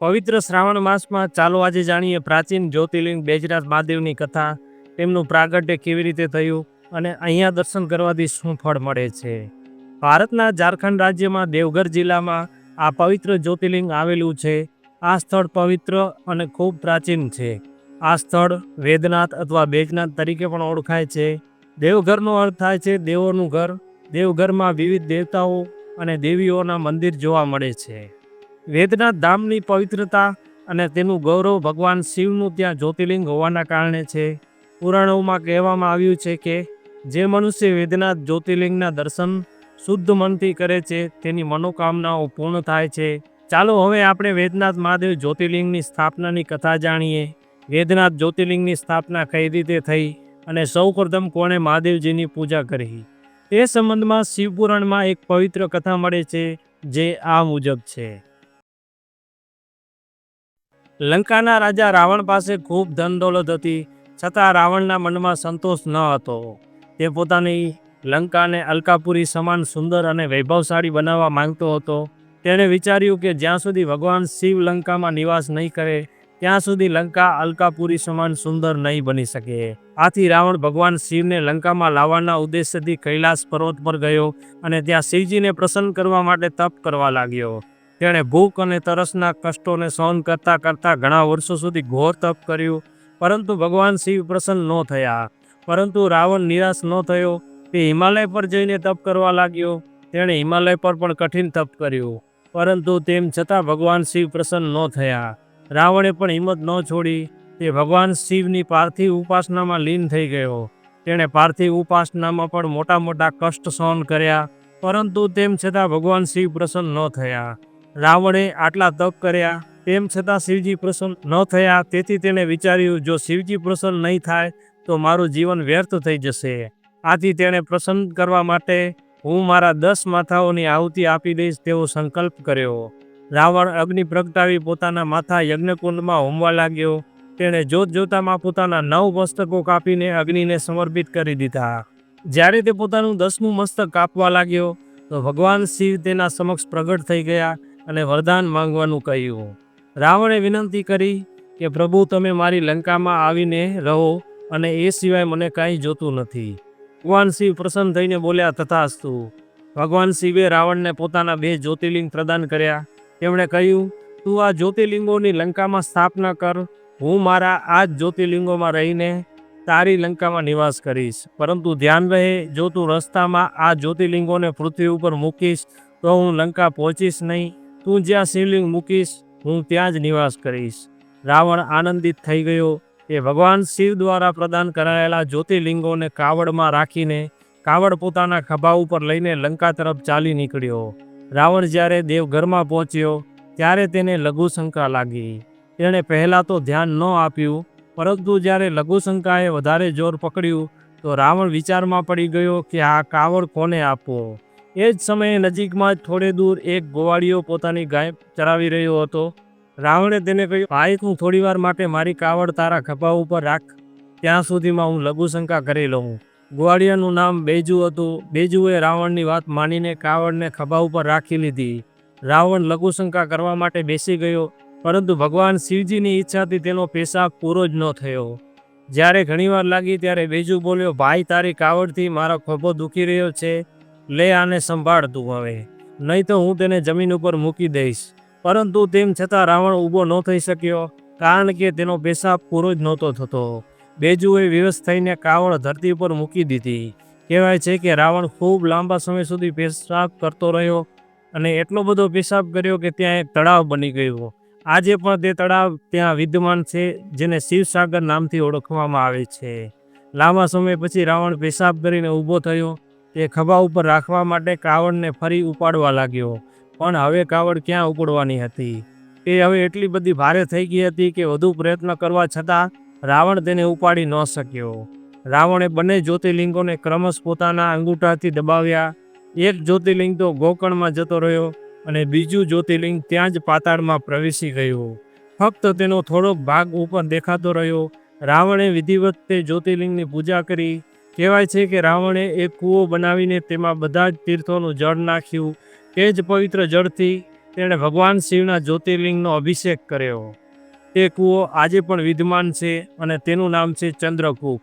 પવિત્ર શ્રાવણ માસમાં ચાલો આજે જાણીએ પ્રાચીન જ્યોતિર્લિંગ બેજરાજ મહાદેવની કથા. તેમનું પ્રાગટ્ય કેવી રીતે થયું અને અહીંયા દર્શન કરવાથી શું ફળ મળે છે? ભારતના ઝારખંડ રાજ્યમાં દેવઘર જિલ્લામાં આ પવિત્ર જ્યોતિર્લિંગ આવેલું છે. આ સ્થળ પવિત્ર અને ખૂબ પ્રાચીન છે. આ સ્થળ વેદનાથ અથવા બેજનાથ તરીકે પણ ઓળખાય છે. દેવઘરનો અર્થ થાય છે દેવોનું ઘર. દેવઘરમાં વિવિધ દેવતાઓ અને દેવીઓના મંદિર જોવા મળે છે. વેદનાથ ધામની પવિત્રતા અને તેનું ગૌરવ ભગવાન શિવનું ત્યાં જ્યોતિર્લિંગ હોવાના કારણે છે. પુરાણોમાં કહેવામાં આવ્યું છે કે, જે મનુષ્ય વેદનાથ જ્યોતિર્લિંગના દર્શન શુદ્ધ મનથી કરે છે, તેની મનોકામનાઓ પૂર્ણ થાય છે. ચાલો હવે આપણે વેદનાથ મહાદેવ જ્યોતિર્લિંગની સ્થાપનાની કથા જાણીએ. વેદનાથ જ્યોતિર્લિંગની સ્થાપના કઈ રીતે થઈ અને સૌપ્રથમ કોણે મહાદેવજીની પૂજા કરી? તે સંબંધમાં શિવપુરાણમાં એક પવિત્ર કથા મળે છે, જે આ મુજબ છે. લંકાના રાજા રાવણ પાસે ખૂબ ધન દોલત હતી, છતાં રાવણના મનમાં સંતોષ ન હતો. તે પોતાની લંકાને અલકાપુરી સમાન સુંદર અને વૈભવશાળી બનાવવા માંગતો હતો. તેણે વિચાર્યું કે જ્યાં સુધી ભગવાન શિવ લંકામાં નિવાસ નહીં કરે, ત્યાં સુધી લંકા અલકાપુરી સમાન સુંદર નહીં બની શકે. આથી રાવણ ભગવાન શિવને લંકામાં લાવવાના ઉદ્દેશ્યથી કૈલાસ પર્વત પર ગયો અને ત્યાં શિવજીને પ્રસન્ન કરવા માટે તપ કરવા લાગ્યો. તેણે ભૂખ અને તરસના કષ્ટોને સહન કરતાં કરતાં ઘણા વર્ષો સુધી ઘોર તપ કર્યું. પરંતુ ભગવાન શિવ પ્રસન્ન ન થયા. પરંતુ રાવણ નિરાશ ન થયો. તે હિમાલય પર જઈને તપ કરવા લાગ્યો. તેણે હિમાલય પર પણ કઠિન તપ કર્યું. પરંતુ તેમ છતાં ભગવાન શિવ પ્રસન્ન ન થયા. રાવણે પણ હિંમત ન છોડી. તે ભગવાન શિવની પાર્થિવ ઉપાસનામાં લીન થઈ ગયો. તેણે પાર્થિવ ઉપાસનામાં પણ મોટા મોટા કષ્ટ સહન કર્યા. પરંતુ તેમ છતાં ભગવાન શિવ પ્રસન્ન ન થયા. રાવણે આટલા તપ કર્યા. તેમ છતાં શિવજી પ્રસન્ન ન થયા. તેથી તેણે વિચાર્યું, જો શિવજી પ્રસન્ન નહીં થાય, તો મારું જીવન વ્યર્થ થઈ જશે. આથી તેણે પ્રસન્ન કરવા માટે હું મારા દસ માથાઓની આહુતિ આપી દઈશ તેવો સંકલ્પ કર્યો. રાવણ અગ્નિ પ્રગટાવી પોતાના માથા યજ્ઞકુંડમાં હોમવા લાગ્યો. તેણે જોત જોતામાં પોતાના નવ મસ્તકો કાપીને અગ્નિને સમર્પિત કરી દીધા. જ્યારે તે પોતાનું દસમું મસ્તક કાપવા લાગ્યો, તો ભગવાન શિવ તેના સમક્ષ પ્રગટ થઈ ગયા. અને વરદાન માંગવાનું કહ્યું. રાવણે વિનંતી કરી કે, પ્રભુ, તમે મારી લંકામાં આવીને રહો અને એ સિવાય મને કાંઈ જોતું નથી. ભગવાન શિવ પ્રસન્ન થઈને બોલ્યા, તથાસ્તુ. ભગવાન શિવે રાવણને પોતાના બે જ્યોતિર્લિંગ પ્રદાન કર્યા. તેમણે કહ્યું, તું આ જ્યોતિર્લિંગોની લંકામાં સ્થાપના કર. હું મારા આ જ જ્યોતિર્લિંગોમાં રહીને તારી લંકામાં નિવાસ કરીશ. પરંતુ ધ્યાન રહે, જો તું રસ્તામાં આ જ્યોતિર્લિંગોને પૃથ્વી ઉપર મૂકીશ, તો હું લંકા પહોંચીશ નહીં. તું જ્યાં શિવલિંગ મૂકીશ, હું ત્યાં જ નિવાસ કરીશ. રાવણ આનંદિત થઈ ગયો. એ ભગવાન શિવ દ્વારા પ્રદાન કરાયેલા જ્યોતિર્લિંગોને કાવડમાં રાખીને કાવડ પોતાના ખભા ઉપર લઈને લંકા તરફ ચાલી નીકળ્યો. રાવણ જ્યારે દેવઘરમાં પહોંચ્યો, ત્યારે તેને લઘુશંકા લાગી. તેણે પહેલાં તો ધ્યાન ન આપ્યું, પરંતુ જ્યારે લઘુશંકાએ વધારે જોર પકડ્યું, તો રાવણ વિચારમાં પડી ગયો કે આ કાવડ કોને આપવો? એ જ સમયે નજીકમાં જ થોડે દૂર એક ગોવાળીઓ પોતાની ગાય ચરાવી રહ્યો હતો. રાવણે તેને કહ્યું, ભાઈ, તું થોડીવાર માટે મારી કાવડ તારા ખભા ઉપર રાખ. ત્યાં સુધીમાં હું લઘુશંકા કરી લઉં. ગોવાળિયાનું નામ બેજુ હતું. બેજુએ રાવણની વાત માનીને કાવડને ખભા ઉપર રાખી લીધી. રાવણ લઘુશંકા કરવા માટે બેસી ગયો, પરંતુ ભગવાન શિવજીની ઈચ્છાથી તેનો પેશાબ પૂરો જ ન થયો. જ્યારે ઘણીવાર લાગી ત્યારે બેજુ બોલ્યો, ભાઈ, તારી કાવડથી મારો ખભો દુખી રહ્યો છે. લે આને સંભાળ તું હવે. નહીં તો હું તેને જમીન ઉપર મૂકી દઈશ. પરંતુ તેમ છતાં રાવણ ઊભો ન થઈ શક્યો, કારણ કે તેનો પેશાબ પૂરો જ નહોતો થતો. બેજુએ વિવશ થઈને કાવડ ધરતી પર મૂકી દીધી. કહેવાય છે કે રાવણ ખૂબ લાંબા સમય સુધી પેશાબ કરતો રહ્યો અને એટલો બધો પેશાબ કર્યો કે ત્યાં એક તળાવ બની ગયું. આજે પણ તે તળાવ ત્યાં વિદ્યમાન છે, જેને શિવસાગર નામથી ઓળખવામાં આવે છે. લાંબા સમય પછી રાવણ પેશાબ કરીને ઊભો થયો તે ખભા ઉપર રાખવા માટે કાવડને ફરી ઉપાડવા લાગ્યો. પણ હવે કાવડ ક્યાં ઉપડવાની હતી? તે હવે એટલી બધી ભારે થઈ ગઈ હતી કે વધુ પ્રયત્ન કરવા છતાં રાવણ તેને ઉપાડી ન શક્યો. રાવણે બંને જ્યોતિર્લિંગોને ક્રમશ પોતાના અંગૂઠાથી દબાવ્યા. એક જ્યોતિર્લિંગ તો ગોકર્ણમાં જતો રહ્યો અને બીજું જ્યોતિર્લિંગ ત્યાં જ પાતાળમાં પ્રવેશી ગયું. ફક્ત તેનો થોડોક ભાગ ઉપર દેખાતો રહ્યો. રાવણે વિધિવત તે જ્યોતિર્લિંગની પૂજા કરી. કહેવાય છે કે રાવણે એક કૂવો બનાવીને તેમાં બધા જ તીર્થોનું જળ નાખ્યું. તે જ પવિત્ર જળથી તેણે ભગવાન શિવના જ્યોતિર્લિંગનો અભિષેક કર્યો. તે કૂવો આજે પણ વિદ્યમાન છે અને તેનું નામ છે ચંદ્રકૂપ.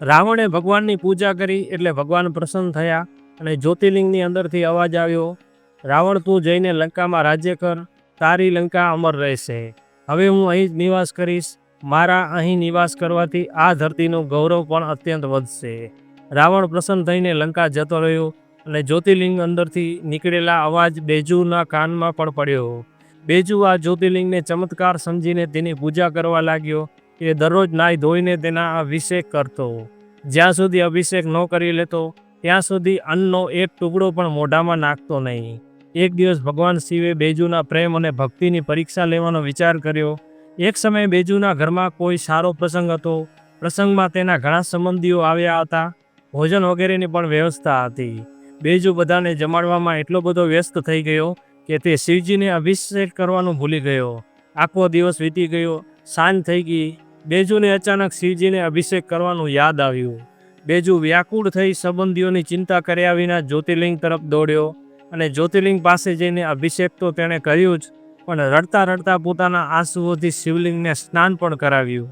રાવણે ભગવાનની પૂજા કરી એટલે ભગવાન પ્રસન્ન થયા અને જ્યોતિર્લિંગની અંદરથી અવાજ આવ્યો, રાવણ, તું જઈને લંકામાં રાજ્ય કર, તારી લંકા અમર રહેશે. હવે હું અહીં જ નિવાસ કરીશ. મારા અહીં નિવાસ કરવાથી આ ધરતીનું ગૌરવ પણ અત્યંત વધશે. રાવણ પ્રસન્ન થઈને લંકા જતો રહ્યો અને જ્યોતિર્લિંગ અંદરથી નીકળેલા અવાજ બેજુના કાનમાં પણ પડ્યો. બેજુ આ જ્યોતિર્લિંગને ચમત્કાર સમજીને તેની પૂજા કરવા લાગ્યો એ દરરોજ નાહી ધોઈને તેના અભિષેક કરતો. જ્યાં સુધી અભિષેક ન કરી લેતો, ત્યાં સુધી અન્નનો એક ટુકડો પણ મોઢામાં નાખતો નહીં. એક દિવસ ભગવાન શિવે બેજુના પ્રેમ અને ભક્તિની પરીક્ષા લેવાનો વિચાર કર્યો એક સમયે બેજુના ઘરમાં કોઈ સારો પ્રસંગ હતો. પ્રસંગમાં તેના ઘણા સંબંધીઓ આવ્યા હતા. ભોજન વગેરેની પણ વ્યવસ્થા હતી. બેજુ બધાને જમાડવામાં એટલો બધો વ્યસ્ત થઈ ગયો કે તે શિવજીને અભિષેક કરવાનું ભૂલી ગયો. આખો દિવસ વીતી ગયો. સાંજ થઈ ગઈ. બેજુને અચાનક શિવજીને અભિષેક કરવાનું યાદ આવ્યું. બેજુ વ્યાકુળ થઈ સંબંધીઓની ચિંતા કર્યા વિના જ્યોતિર્લિંગ તરફ દોડ્યો અને જ્યોતિર્લિંગ પાસે જઈને અભિષેક તો તેણે કર્યું જ પણ રડતા રડતા પોતાના આંસુઓથી શિવલિંગને સ્નાન પણ કરાવ્યું.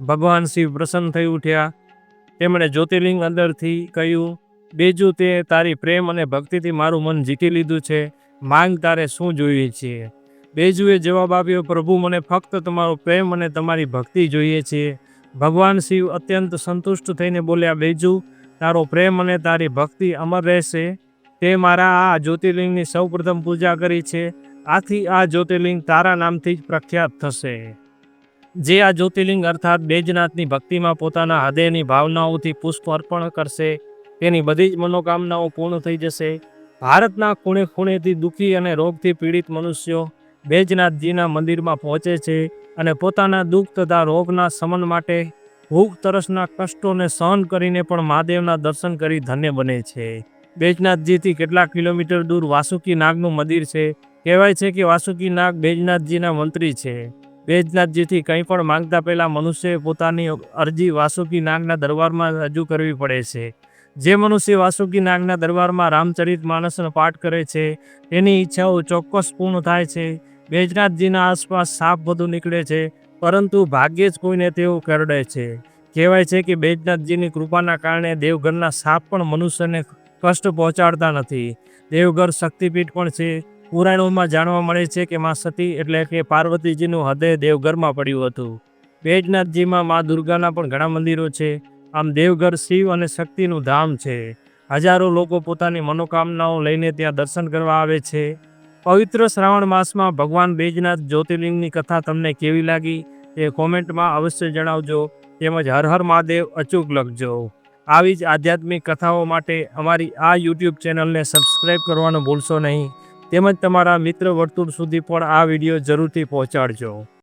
ભગવાન શિવ પ્રસન્ન થઈ ઉઠ્યા. તેમણે જ્યોતિર્લિંગ અંદરથી કહ્યું, બેજુ તે તારી પ્રેમ અને ભક્તિથી મારું મન જીતી લીધું છે. માંગ તારે શું જોઈએ છીએ બેજુએ જવાબ આપ્યો, પ્રભુ, મને ફક્ત તમારો પ્રેમ અને તમારી ભક્તિ જોઈએ છીએ ભગવાન શિવ અત્યંત સંતુષ્ટ થઈને બોલ્યા, બેજુ, તારો પ્રેમ અને તારી ભક્તિ અમર રહેશે. તે મારા આ જ્યોતિર્લિંગની સૌપ્રથમ પૂજા કરી છે. આથી આ જ્યોતિર્લિંગ તારા નામથી જ પ્રખ્યાત થશે. જે આ જ્યોતિર્લિંગ અર્થાત બેજનાથની ભક્તિમાં પોતાના હૃદયની ભાવનાઓથી પુષ્પ અર્પણ કરશે, તેની બધી જ મનોકામનાઓ પૂર્ણ થઈ જશે. ભારતના ખૂણે ખૂણેથી દુઃખી અને રોગથી પીડિત મનુષ્યો બેજનાથજીના મંદિરમાં પહોંચે છે અને પોતાના દુઃખ તથા રોગના શમન માટે ભૂખ, તરસના કષ્ટોને સહન કરીને પણ મહાદેવના દર્શન કરી ધન્ય બને છે. બેજનાથજીથી કેટલાક કિલોમીટર દૂર વાસુકી નાગનું મંદિર છે કહેવાય છે કે વાસુકી નાગ બેજનાથજીના મંત્રી છે. બેજનાથજીથી કંઈ પણ માંગતા પહેલાં મનુષ્યએ પોતાની અરજી વાસુકી નાગના દરબારમાં રજૂ કરવી પડે છે. જે મનુષ્ય વાસુકી નાગના દરબારમાં રામચરિત માનસનો પાઠ કરે છે, તેની ઈચ્છાઓ ચોક્કસ પૂર્ણ થાય છે. બેજનાથજીના આસપાસ સાપ વધુ નીકળે છે, પરંતુ ભાગ્યે જ કોઈને તેઓ કરડે છે. કહેવાય છે કે બેજનાથજીની કૃપાના કારણે દેવઘરના સાપ પણ મનુષ્યને કષ્ટ પહોંચાડતા નથી. દેવઘર શક્તિપીઠ પણ છે. પુરાણોમાં જાણવા મળે છે કે માં સતી એટલે કે પાર્વતીજીનું હૃદય દેવઘરમાં પડ્યું હતું. વૈજનાથજીમાં મા દુર્ગાના પણ ઘણા મંદિરો છે. આમ દેવઘર શિવ અને શક્તિનું ધામ છે. હજારો લોકો પોતાની મનોકામનાઓ લઈને ત્યાં દર્શન કરવા આવે છે. પવિત્ર શ્રાવણ માસમાં ભગવાન બેજનાથ જ્યોતિર્લિંગની કથા તમને કેવી લાગી એ કોમેન્ટમાં અવશ્ય જણાવજો. તેમજ હર હર મહાદેવ અચૂક લખજો. આવી જ આધ્યાત્મિક કથાઓ માટે અમારી આ યુટ્યુબ ચેનલને સબસ્ક્રાઈબ કરવાનું ભૂલશો નહીં. તેમજ તમારા મિત્ર વર્તુળ સુધી પણ આ વીડિયો જરૂરથી પહોંચાડજો.